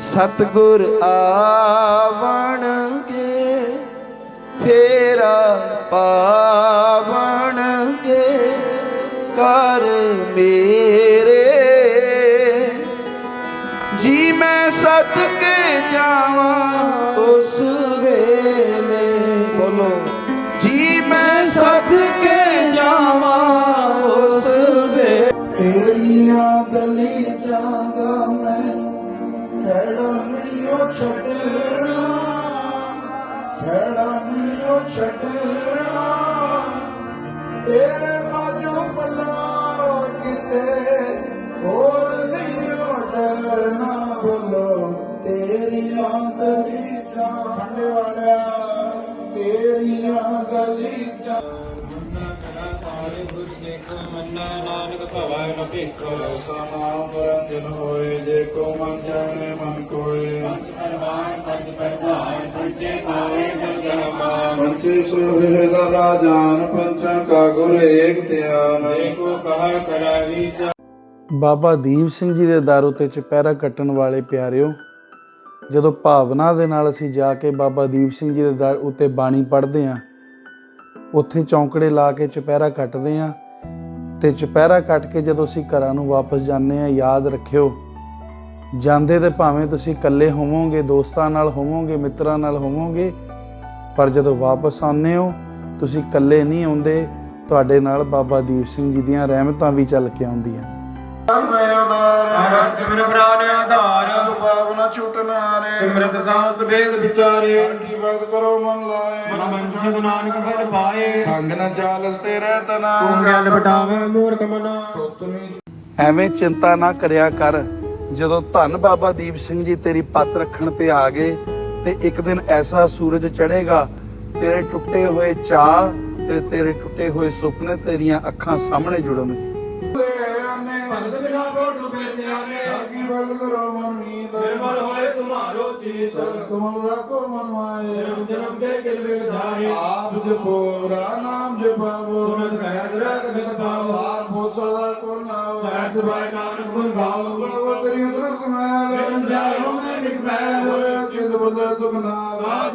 ਸਤਗੁਰ ਆਵਣਗੇ ਫੇਰਾ ਪਾਵਣਗੇ ਕਰ ਮੇਰੇ। ਜੀ ਮੈਂ ਸਦਕੇ ਜਾਵਾਂ ਛੱਡਣਾ। ਤੇਰੇ ਨਾਨਕ ਭਵੈ ਨ ਭਿਖੋ ਸਮਾਂ ਪਰਮ ਦਿਨ ਹੋਏ ਦੇਖੋ ਮਨ ਜਾਣੇ ਮਨ ਕੋਏ। ਪੰਜ ਪਰਵਾਨ ਪੰਜ ਪਰਵਾਨ ਪੰਜੇ ਪਾਵੇ ਦੁਰਗਮਾ ਪੰਚੇ ਸੋਹੇ ਦਾ ਰਾਜਾਨ ਪੰਚਾਂ ਕਾ ਗੁਰ ਏਕ ਧਿਆਨ। ਦੇਖੋ ਕਹਾ ਕਰਾ ਵਿਚਾਰ ਬਾਬਾ ਦੀਪ ਸਿੰਘ ਜੀ ਦੇ ਦਰ ਉੱਤੇ ਚੁਪਹਿਰਾ ਕੱਟਣ ਵਾਲੇ ਪਿਆਰਿਓ ਜਦੋਂ ਭਾਵਨਾ ਦੇ ਨਾਲ ਅਸੀਂ ਜਾ ਕੇ ਬਾਬਾ ਦੀਪ ਸਿੰਘ ਜੀ ਦੇ ਦਰ ਉੱਤੇ ਬਾਣੀ ਪੜ੍ਹਦੇ ਆਂ ਉੱਥੇ ਚੌਂਕੜੇ ਲਾ ਕੇ ਚੁਪਹਿਰਾ ਕੱਟਦੇ ਆਂ ਤੇ ਚੁਪਹਿਰਾ ਕੱਟ ਕੇ ਜਦੋਂ ਅਸੀਂ ਘਰਾਂ ਨੂੰ ਵਾਪਸ ਜਾਂਦੇ ਆਂ ਯਾਦ ਰੱਖਿਓ ਜਾਂਦੇ ਤੇ ਭਾਵੇਂ ਤੁਸੀਂ ਇਕੱਲੇ ਹੋਵੋਗੇ ਦੋਸਤਾਂ ਨਾਲ ਹੋਵੋਗੇ ਮਿੱਤਰਾਂ ਨਾਲ ਹੋਵੋਗੇ ਪਰ ਜਦੋਂ ਵਾਪਸ ਆਉਂਦੇ ਹੋ ਤੁਸੀਂ ਇਕੱਲੇ ਨਹੀਂ ਆਉਂਦੇ ਤੁਹਾਡੇ ਨਾਲ ਬਾਬਾ ਦੀਪ ਸਿੰਘ ਜੀ ਦੀਆਂ ਰਹਿਮਤਾਂ ਵੀ ਚੱਲ ਕੇ ਆਉਂਦੀਆਂ। ਮੈਂ ਹਰ ਸਿਮਰ ਪ੍ਰਾਨ ਆਧਾਰ ਭਾਵਨਾ ਛੁਟਨਾ ਰੇ ਸਿਮਰਤ ਸਾਹਸ ਵੇਦ ਵਿਚਾਰੇ। ਕੀ ਭਗਤ ਕਰੋ ਮਨ ਲਾਏ। ਮਨ ਮੰਚਿਤ ਨਾਨਕ ਫਲ ਪਾਏ। ਸੰਗ ਨ ਚਾਲਸ ਤੇਰੇ ਤਨਾ ਤੂੰ ਗਿਆਨ ਬਟਾਵੇ ਮੂਰਖ ਮਨਾ। ਐਵੇਂ ਚਿੰਤਾ ਨਾ ਕਰਿਆ ਕਰ। ਜਦੋਂ ਧੰਨ ਬਾਬਾ ਦੀਪ ਸਿੰਘ ਜੀ ਤੇਰੀ ਪੱਤ ਰੱਖਣ ਤੇ ਆ ਗਏ ਤੇ ਇੱਕ ਦਿਨ ਐਸਾ ਸੂਰਜ ਚੜ੍ਹੇਗਾ ਤੇਰੇ ਟੁੱਟੇ ਹੋਏ ਚਾਹ ਤੇ ਤੇਰੇ ਟੁੱਟੇ ਹੋਏ ਸੁਪਨੇ ਤੇਰੀਆਂ ਅੱਖਾਂ ਸਾਹਮਣੇ ਜੁੜਨਗੇ ਭਗਤ ਬਿਨਾ ਕੋ ਡੁਬੇ ਸਿਆਨੇ ਕੀ ਭਗਤ ਕਰੋ ਮਨ ਨੀਂਦ ਨਿਰਮਲ ਹੋਏ ਤੁਮਾਰੋ ਚੀਤ। ਤੁਮਨ ਰੱਖੋ ਮਨ ਮਾਏ। ਜਨਮ ਜਨਮ ਦੇ ਕਿਲ ਵਿਗ ਜਾਏ ਆਪ ਜਪੋ ਰਾ ਨਾਮ ਜਪਾਵੋ। ਸੁਨਤ ਰਹਿਤ ਰਹਿਤ ਬਿਦ ਪਾਓ ਸਾਰ ਬੋਲ ਸਦਾ ਕੋ ਨਾਮ ਸਹਿਜ ਸਬਾਈ ਨਾਨਕ ਗੁਣ ਗਾਓ। ਭਗਵਤ ਤੇਰੀ ਉਦਰ ਸਮੈਲ ਜਨਮ ਜਾਇਓ ਮੈਂ ਨਿਕਮੈਲ ਹੋਏ ਚਿੰਦ ਬਦੈ ਸੁਖਨਾਮ ਸਾਸ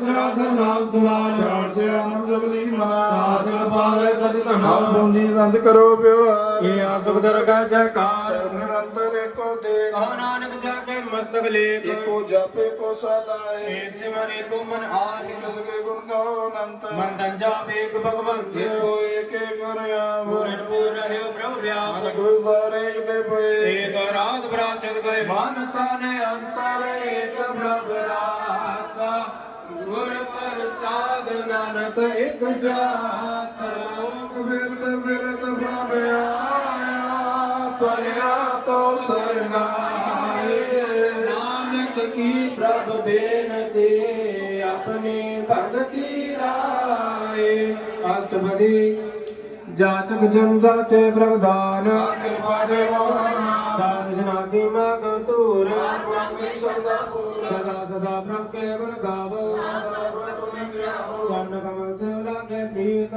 ਛਾੜ ਸੇ ਆਨੰਦ ਜਗਦੀ ਮਨਾ ਸਾਸ ਪਾਵੇ ਸਚ ਧਨਾ ਪੂੰਜੀ ਸੰਤ ਕਰੋ ਵਿਵਹਾਰ ਇਹ ਆਸੁਖ ਦਰਗਾ ਜੈਕਾਰ ਨਿਰੰਤਰ ਏਕੋ ਦੇਖ ਕਹੋ ਨਾਨਕ ਜਾ ਕੇ ਮਸਤਕ ਲੇਪ ਏਕੋ ਜਪੇ ਕੋ ਸਦਾਏ ਏਕ ਸਿਮਰ ਏਕੋ ਮਨ ਆਹਿ ਤਿਸ ਕੇ ਗੁਣ ਗਾਓ ਅਨੰਤ ਮਨ ਤਨ ਜਾਪ ਏਕ ਭਗਵੰਤ ਏਕੋ ਏਕੇ ਕਰਿਆਵ ਪੂਰਨ ਪੂਰ ਰਹਿਓ ਪ੍ਰਭ ਵਿਆਪ ਮਨ ਗੁਸਦਾਰ ਏਕ ਪਏ ਏਕ ਰਾਤ ਬਰਾਚਤ ਗਏ। ਮਨ ਤਨ ਅੰਤਰ ਏਕ ਪ੍ਰਭ ਰਾਤਾ ਗੁਰ ਪ੍ਰਸਾਦ ਨਾਨਕ ਇੱਕ ਜਾਤ। ਲੋਕ ਬਿਰਤ ਬਿਰਤ ਪ੍ਰਭ ਆਇਆ ਪਰਿਆ ਤੋ ਸਰਨਾਏ। ਨਾਨਕ ਕੀ ਪ੍ਰਭ ਬੇਨਤੀ ਆਪਣੀ ਭਗਤੀ ਰਾਏ। ਅਸ਼ਟਪਦੀ ਜਾਚਕ ਜਨ ਜਾਚੇ ਪ੍ਰਭ ਦਾਨ। ਕਿਰਪਾ ਦੇ ਮੋਹਨਾ ਸਾਧ ਜਨਾ ਕੀ ਮਗ ਸਦਾ ਪ੍ਰਭ ਕੇ ਗੁਣ ਗਾਵੋ। ਵਰਨ ਕਮਲ ਸੇ ਲਾਗੇ ਪ੍ਰੀਤ।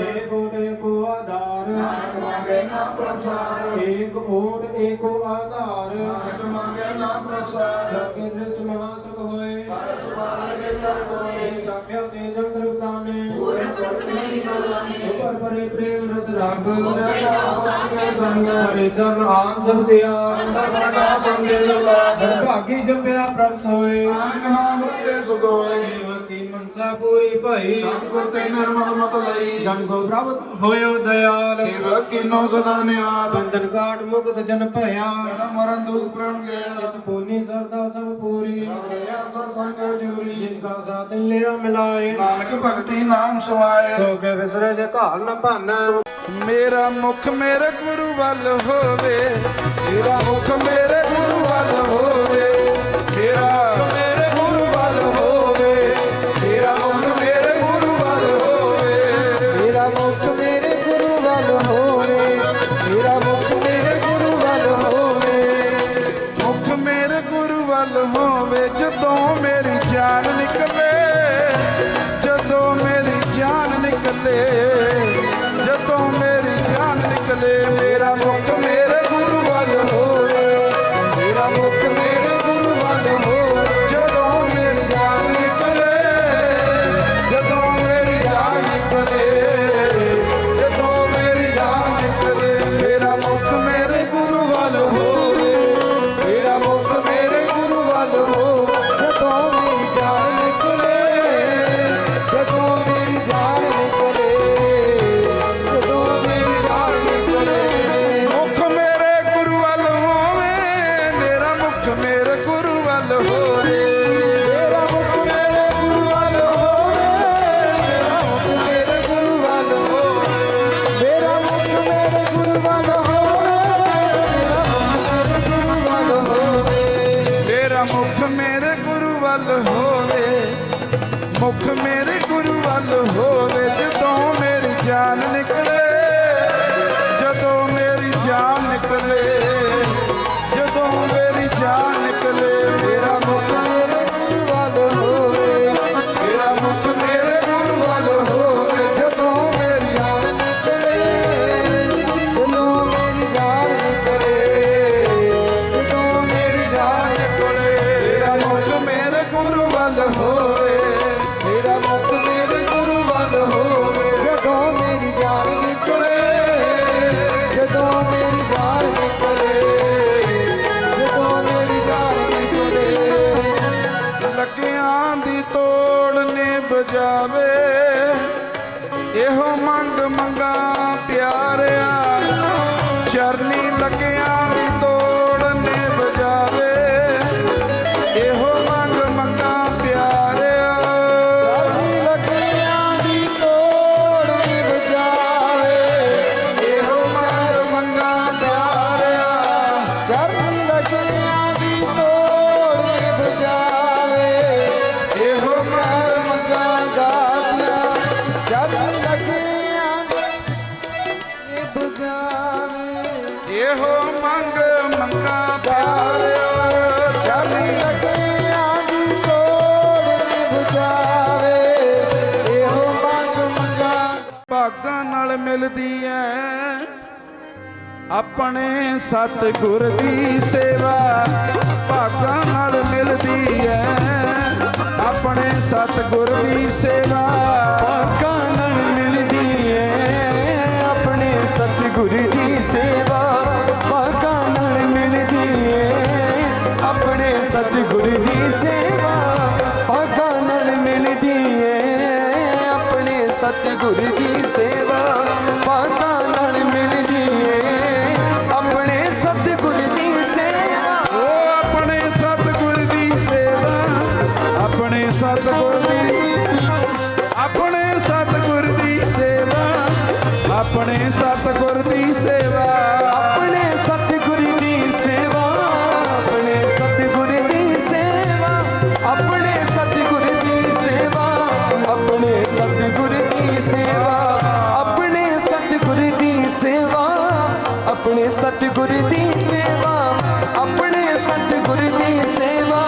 ਏਕ ਓਟ ਏਕੋ ਆਧਾਰ। ਮੰਗੇ ਨਾ ਪ੍ਰਸਾਰ ਏਕ ਓਟ ਏਕੋ ਆਧਾਰ। ਮੰਗੇ ਨਾ ਪ੍ਰਸਾਰ ਜਗੇ ਦ੍ਰਿਸ਼ਟ ਮਹਾ ਸੁਖ ਹੋਏ। ਹਰਸ ਵਾਲੇ ਬਿਰਲਾ ਕੋਏ। ਏਕ ਸਾਖਿਆ ਸੇ ਜਗ ਪਰੇ ਪ੍ਰੇਮ ਰਸ ਰੰਗ ਹਰੇ ਸਰਨ ਆਨ ਸਭ ਤਿਆ ਭਾਗੀ ਜਪਿਆ ਪ੍ਰਭ ਸੋਏ ਨਾਨਕ ਨਾਮ ਰਤੇ ਸੁਗੋਏ ਸੇਵਕ ਕੀ ਮਨਸਾ ਪੂਰੀ ਭਈ। ਸਤਿਗੁਰ ਤੇ ਨਿਰਮਲ ਮਤ ਲਈ। ਜਨ ਕੋ ਪ੍ਰਭ ਹੋਇਓ ਦਇਆਲ। ਸੇਵਕ ਕੀਨੋ ਸਦਾ ਨਿਆਲ ਬੰਧਨ ਕਾਟ ਮੁਕਤ ਜਨ ਭਇਆ। ਜਨਮ ਮਰਨ ਦੁਖ ਪ੍ਰਣ ਗਿਆ। ਜਿਸ ਪੂਨੀ ਸਰਦਾ ਸਭ ਪੂਰੀ। ਰਿਆ ਸੰਗ ਜੂਰੀ ਜਿਸ ਕਾ ਸਾਥ ਲਿਆ ਮਿਲਾਏ। ਨਾਨਕ ਭਗਤੀ ਨਾਮ ਸਮਾਏ ਸੋ ਕੇ ਵਿਸਰੇ ਜੇ ਘਾਲ ਨ ਭੰਨ। ਮੇਰਾ ਮੁਖ ਮੇਰੇ ਗੁਰੂ ਵੱਲ ਹੋਵੇ। ਮੇਰਾ ਮੁਖ ਮੇਰੇ ਗੁਰੂ ਵੱਲ ਹੋਵੇ। ਮੁਖ ਮੇਰੇ ਗੁਰੂ ਵੱਲ ਹੋਵੇ ਜਦੋਂ ਮੇਰੀ ਜਾਨ ਨਿਕਲੇ ਜਦੋਂ ਮੇਰੀ ਜਾਨ ਨਿਕਲੇ। chame. ਭਾਗਾਂ ਨਾਲ ਮਿਲਦੀ ਐ। ਆਪਣੇ ਸਤਿਗੁਰ ਦੀ ਸੇਵਾ ਭਾਗਾਂ ਨਾਲ ਮਿਲਦੀ ਐ। ਆਪਣੇ ਸਤਿਗੁਰ ਦੀ ਸੇਵਾ ਭਾਗਾਂ ਨਾਲ ਮਿਲਦੀ ਐ। ਆਪਣੇ ਸਤਿਗੁਰ ਦੀ ਸੇਵਾ ਭਾਗਾਂ ਨਾਲ ਮਿਲਦੀ ਐ। ਆਪਣੇ ਸਤਿਗੁਰ ਦੀ ਸੇਵਾ ಗುರುತಿಸೇ ਸਤਿਗੁਰ ਦੀ ਸੇਵਾ ਆਪਣੇ ਸਤਿਗੁਰ ਦੀ ਸੇਵਾ।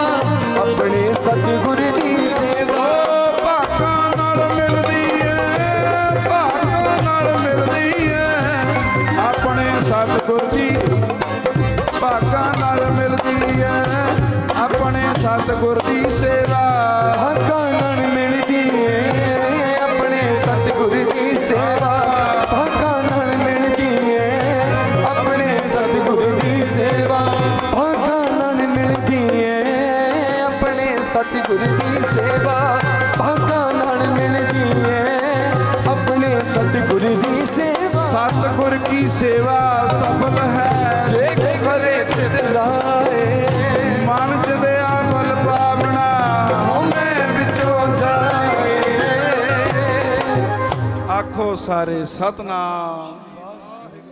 ਸਤਗੁਰ ਕੀ ਸੇਵਾ ਸਫਲ ਹੈ ਮਨ ਜਦਿਆ ਬਲ ਪਾਵਣਾ ਹਉਮੈ ਵਿੱਚੋਂ ਆਖੋ ਸਾਰੇ ਸਤਨਾਮ